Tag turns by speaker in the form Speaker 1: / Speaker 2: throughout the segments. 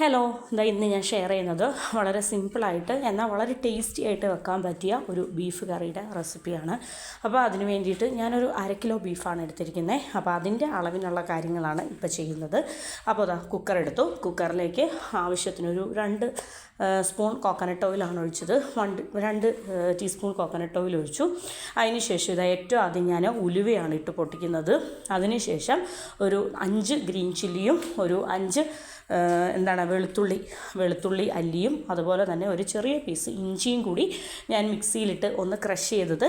Speaker 1: Hello ഇതാ ഇന്ന് ഞാൻ ഷെയർ ചെയ്യുന്നത് വളരെ സിമ്പിളായിട്ട് എന്നാൽ വളരെ ടേസ്റ്റി ആയിട്ട് വെക്കാൻ പറ്റിയ ഒരു ബീഫ് കറിയുടെ റെസിപ്പിയാണ് അപ്പോൾ അതിന് വേണ്ടിയിട്ട് ഞാനൊരു അര കിലോ ബീഫാണ് എടുത്തിരിക്കുന്നത് അപ്പോൾ അതിന്റെ അളവിനുള്ള കാര്യങ്ങളാണ് ഇപ്പോൾ ചെയ്യുന്നത്. അപ്പോൾ അതാ കുക്കർ എടുത്തു. കുക്കറിലേക്ക് ആവശ്യത്തിനൊരു രണ്ട് സ്പൂൺ കോക്കനട്ട് ഓയിലാണ് ഒഴിച്ചത്. വൺ രണ്ട് ടീസ്പൂൺ കോക്കനട്ട് ഓയിൽ ഒഴിച്ചു. അതിനുശേഷം ഇതാ ഏറ്റവും ആദ്യം ഞാൻ ഉലുവയാണ് ഇട്ട് പൊട്ടിക്കുന്നത്. അതിനുശേഷം ഒരു അഞ്ച് ഗ്രീൻ ചില്ലിയും ഒരു അഞ്ച് എന്താണ് വെളുത്തുള്ളി വെളുത്തുള്ളി അല്ലിയും അതുപോലെ തന്നെ ഒരു ചെറിയ പീസ് ഇഞ്ചിയും കൂടി ഞാൻ മിക്സിയിലിട്ട് ഒന്ന് ക്രഷ് ചെയ്തത്.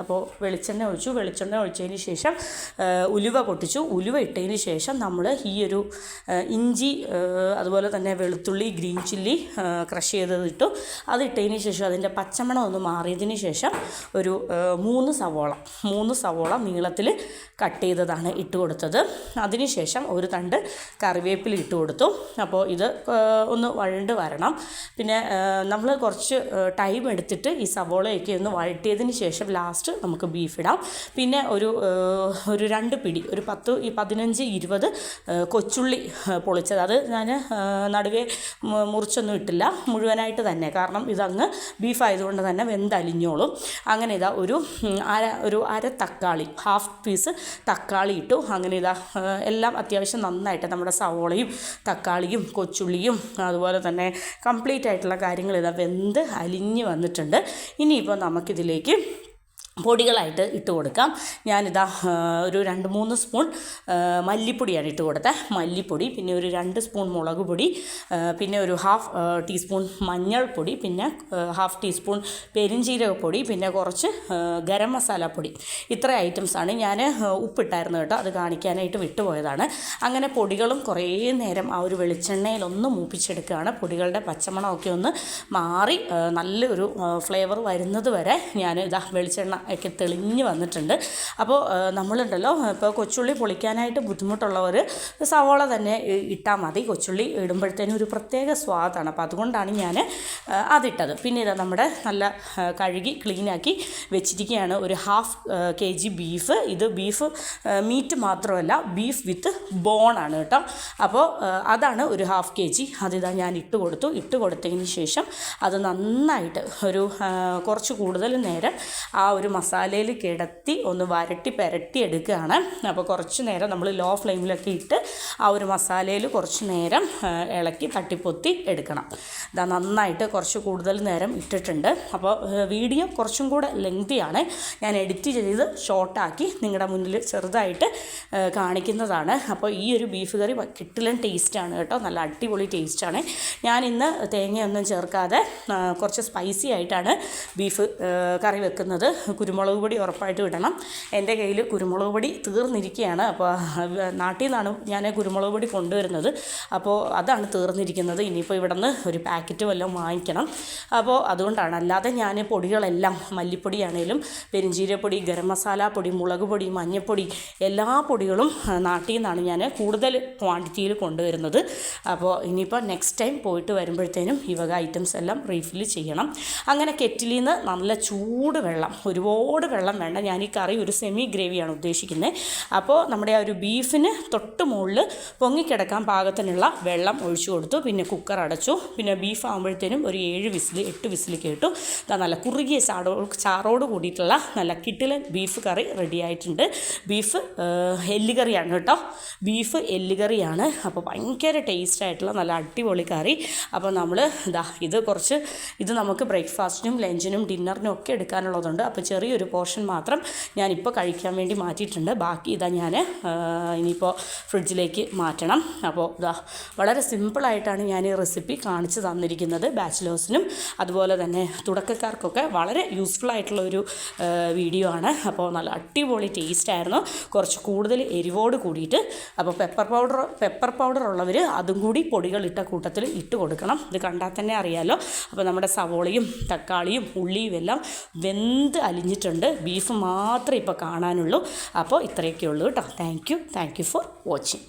Speaker 1: അപ്പോൾ വെളിച്ചെണ്ണ ഒഴിച്ചു. വെളിച്ചെണ്ണ ഒഴിച്ചതിന് ശേഷം ഉലുവ പൊട്ടിച്ചു. ഉലുവ ഇട്ടതിന് ശേഷം നമ്മൾ ഈ ഒരു ഇഞ്ചി അതുപോലെ തന്നെ വെളുത്തുള്ളി ഗ്രീൻ ചില്ലി ക്രഷ് ചെയ്തത് ഇട്ടു. അതിട്ടതിന് ശേഷം അതിന്റെ പച്ചമണം ഒന്ന് മാറിയതിന് ശേഷം ഒരു മൂന്ന് സവോള മൂന്ന് സവോള നീളത്തിൽ കട്ട് ചെയ്തതാണ് ഇട്ട് കൊടുത്തത്. അതിനുശേഷം ഒരു തണ്ട് കറിവേപ്പില ഇട്ട് കൊടുത്തു. കൊടുത്തു അപ്പോൾ ഇത് ഒന്ന് വഴണ്ട് വരണം. പിന്നെ നമ്മൾ കുറച്ച് ടൈം എടുത്തിട്ട് ഈ സവോളയൊക്കെ ഒന്ന് വഴട്ടിയതിന് ശേഷം ലാസ്റ്റ് നമുക്ക് ബീഫ് ഇടാം. പിന്നെ ഒരു ഒരു രണ്ട് പിടി ഒരു പത്ത് ഈ പതിനഞ്ച് ഇരുപത് കൊച്ചുള്ളി പൊളിച്ചത്. അത് ഞാൻ നടുവേ മുറിച്ചൊന്നും ഇട്ടില്ല. മുഴുവനായിട്ട് തന്നെ. കാരണം ഇതങ്ങ് ബീഫായതുകൊണ്ട് തന്നെ വെന്തലിഞ്ഞോളും. അങ്ങനെ ഇതാ ഒരു അര ഒരു അര തക്കാളി ഹാഫ് പീസ് തക്കാളി ഇട്ടു. അങ്ങനെ ഇതാ എല്ലാം അത്യാവശ്യം നന്നായിട്ട് നമ്മുടെ സവോളയും തക്കാളിയും കൊച്ചുള്ളിയും അതുപോലെ തന്നെ കംപ്ലീറ്റ് ആയിട്ടുള്ള കാര്യങ്ങൾ ഇതാ വെന്ത് അലിഞ്ഞ് വന്നിട്ടുണ്ട്. ഇനിയിപ്പോൾ നമുക്കിതിലേക്ക് പൊടികളായിട്ട് ഇട്ട് കൊടുക്കാം. ഞാനിതാ ഒരു രണ്ട് മൂന്ന് സ്പൂൺ മല്ലിപ്പൊടിയാണ് ഇട്ട് കൊടുത്തത് മല്ലിപ്പൊടി പിന്നെ ഒരു രണ്ട് സ്പൂൺ മുളക് പൊടി പിന്നെ ഒരു ഹാഫ് ടീസ്പൂൺ മഞ്ഞൾപ്പൊടി പിന്നെ ഹാഫ് ടീസ്പൂൺ പെരിഞ്ചീരകപ്പൊടി പിന്നെ കുറച്ച് ഗരം മസാലപ്പൊടി. ഇത്ര ഐറ്റംസാണ്. ഞാൻ ഉപ്പിട്ടായിരുന്നു കേട്ടോ. അത് കാണിക്കാനായിട്ട് വിട്ടുപോയതാണ്. അങ്ങനെ പൊടികളും കുറേ നേരം ആ ഒരു വെളിച്ചെണ്ണയിലൊന്ന് മൂപ്പിച്ചെടുക്കുകയാണ്. പൊടികളുടെ പച്ചമണമൊക്കെ ഒന്ന് മാറി നല്ലൊരു ഫ്ലേവർ വരുന്നത് വരെ ഞാൻ ഇതാ വെളിച്ചെണ്ണ ഒക്കെ തെളിഞ്ഞ് വന്നിട്ടുണ്ട്. അപ്പോൾ നമ്മളുണ്ടല്ലോ ഇപ്പോൾ കൊച്ചുള്ളി പൊളിക്കാനായിട്ട് ബുദ്ധിമുട്ടുള്ളവർ സവോള തന്നെ ഇട്ടാൽ മതി. കൊച്ചുള്ളി ഇടുമ്പോഴത്തേനും ഒരു പ്രത്യേക സ്വാദാണ്. അപ്പോൾ അതുകൊണ്ടാണ് ഞാൻ അതിട്ടത്. പിന്നെ ഇതാ നമ്മുടെ നല്ല കഴുകി ക്ലീനാക്കി വെച്ചിരിക്കുകയാണ് ഒരു ഹാഫ് കെ ജി ബീഫ്. ഇത് ബീഫ് മീറ്റ് മാത്രമല്ല ബീഫ് വിത്ത് ബോണാണ് കേട്ടോ. അപ്പോൾ അതാണ് ഒരു ഹാഫ് കെ ജി. അതിതാ ഞാൻ ഇട്ട് കൊടുത്തു. ഇട്ട് കൊടുത്തതിന് ശേഷം അത് നന്നായിട്ട് ഒരു കുറച്ച് കൂടുതൽ നേരം ആ ഒരു മസാലയിൽ കിടത്തി ഒന്ന് വരട്ടി പുരട്ടി എടുക്കുകയാണ്. അപ്പോൾ കുറച്ച് നേരം നമ്മൾ ലോ ഫ്ലെയിമിലൊക്കെ ഇട്ട് ആ ഒരു മസാലയിൽ കുറച്ച് നേരം ഇളക്കി തട്ടിപ്പൊത്തി എടുക്കണം. ഇതാ നന്നായിട്ട് കുറച്ച് കൂടുതൽ നേരം ഇട്ടിട്ടുണ്ട്. അപ്പോൾ വീഡിയോ കുറച്ചും കൂടെ ലെങ്തിയാണ് ഞാൻ എഡിറ്റ് ചെയ്ത് ഷോർട്ടാക്കി നിങ്ങളുടെ മുന്നിൽ ചെറുതായിട്ട് കാണിക്കുന്നതാണ്. അപ്പോൾ ഈ ഒരു ബീഫ് കറി കിട്ടിലൻ ടേസ്റ്റാണ് കേട്ടോ. നല്ല അടിപൊളി ടേസ്റ്റാണ് ഞാൻ ഇന്ന് തേങ്ങയൊന്നും ചേർക്കാതെ കുറച്ച് സ്പൈസി ആയിട്ടാണ് ബീഫ് കറി വെക്കുന്നത്. കുരുമുളക് പൊടി ഉറപ്പായിട്ട് ഇടണം. എന്റെ കയ്യിൽ കുരുമുളക് പൊടി തീർന്നിരിക്കുകയാണ്. അപ്പോൾ നാട്ടിൽ നിന്നാണ് ഞാൻ കുരുമുളക് പൊടി കൊണ്ടുവരുന്നത്. അപ്പോൾ അതാണ് തീർന്നിരിക്കുന്നത്. ഇനിയിപ്പോൾ ഇവിടെ നിന്ന് ഒരു പാക്കറ്റ് വല്ലതും വാങ്ങിക്കണം. അപ്പോൾ അതുകൊണ്ടാണ്. അല്ലാതെ ഞാൻ പൊടികളെല്ലാം മല്ലിപ്പൊടിയാണേലും പെരിഞ്ചീരപ്പൊടി ഗരം മസാല പൊടി മുളക് പൊടി മഞ്ഞൾപ്പൊടി എല്ലാ പൊടികളും നാട്ടിൽ നിന്നാണ് ഞാൻ കൂടുതൽ ക്വാണ്ടിറ്റിയിൽ കൊണ്ടുവരുന്നത്. അപ്പോൾ ഇനിയിപ്പോൾ നെക്സ്റ്റ് ടൈം പോയിട്ട് വരുമ്പോഴത്തേനും ഈ വക ഐറ്റംസ് എല്ലാം റീഫിൽ ചെയ്യണം. അങ്ങനെ കെറ്റിലിൽ നിന്ന് നല്ല ചൂട് വെള്ളം ഒരുപാട് ഒരുപാട് വെള്ളം വേണ്ട. ഞാൻ ഈ കറി ഒരു സെമി ഗ്രേവിയാണ് ഉദ്ദേശിക്കുന്നത് അപ്പോൾ നമ്മുടെ ആ ഒരു ബീഫിന് തൊട്ട് മുകളിൽ പൊങ്ങിക്കിടക്കാൻ പാകത്തിനുള്ള വെള്ളം ഒഴിച്ചു കൊടുത്തു. പിന്നെ കുക്കർ അടച്ചു. പിന്നെ ബീഫ് ആകുമ്പോഴത്തേനും ഒരു ഏഴ് വിസിൽ എട്ട് വിസിൽ കേട്ടു. നല്ല കുറുകിയ ചാടോ ചാറോട് കൂടിയിട്ടുള്ള നല്ല കിട്ടിലൻ ബീഫ് കറി റെഡി ആയിട്ടുണ്ട്. ബീഫ് എല്ലുകറിയാണ് കേട്ടോ. ബീഫ് എല്ലുകറിയാണ്. അപ്പോൾ ഭയങ്കര ടേസ്റ്റ് ആയിട്ടുള്ള നല്ല അടിപൊളി കറി. അപ്പോൾ നമ്മൾ ഇതാ ഇത് കുറച്ച് ഇത് നമുക്ക് ബ്രേക്ക്ഫാസ്റ്റിനും ലഞ്ചിനും ഡിന്നറിനും ഒക്കെ എടുക്കാനുള്ളതുണ്ട്. അപ്പോൾ ചെറിയൊരു പോർഷൻ മാത്രം ഞാനിപ്പോൾ കഴിക്കാൻ വേണ്ടി മാറ്റിയിട്ടുണ്ട്. ബാക്കി ഇതാ ഞാൻ ഇനിയിപ്പോൾ ഫ്രിഡ്ജിലേക്ക് മാറ്റണം. അപ്പോൾ ഇതാ വളരെ സിമ്പിളായിട്ടാണ് ഞാൻ ഈ റെസിപ്പി കാണിച്ചു തന്നിരിക്കുന്നത് ബാച്ചിലേഴ്സിനും. അതുപോലെ തന്നെ തുടക്കക്കാർക്കൊക്കെ വളരെ യൂസ്ഫുൾ ആയിട്ടുള്ള ഒരു വീഡിയോ ആണ്. അപ്പോൾ നല്ല അടിപൊളി ടേസ്റ്റ് ആയിരുന്നു. കുറച്ച് കൂടുതൽ എരിവോട് കൂടിയിട്ട് അപ്പോൾ പെപ്പർ പൗഡർ പെപ്പർ പൗഡർ ഉള്ളവർ അതും കൂടി പൊടികളിട്ട കൂട്ടത്തിൽ ഇട്ട് കൊടുക്കണം. ഇത് കണ്ടാൽ തന്നെ അറിയാമല്ലോ അപ്പോൾ നമ്മുടെ സവോളയും തക്കാളിയും ഉള്ളിയും എല്ലാം വെന്ത് അലിഞ്ഞ് കഴിഞ്ഞിട്ടുണ്ട്. ബീഫ് മാത്രമേ ഇപ്പോൾ കാണാനുള്ളൂ. അപ്പോൾ ഇത്രയൊക്കെ ഉള്ളൂ കേട്ടോ. Thank you thank you for watching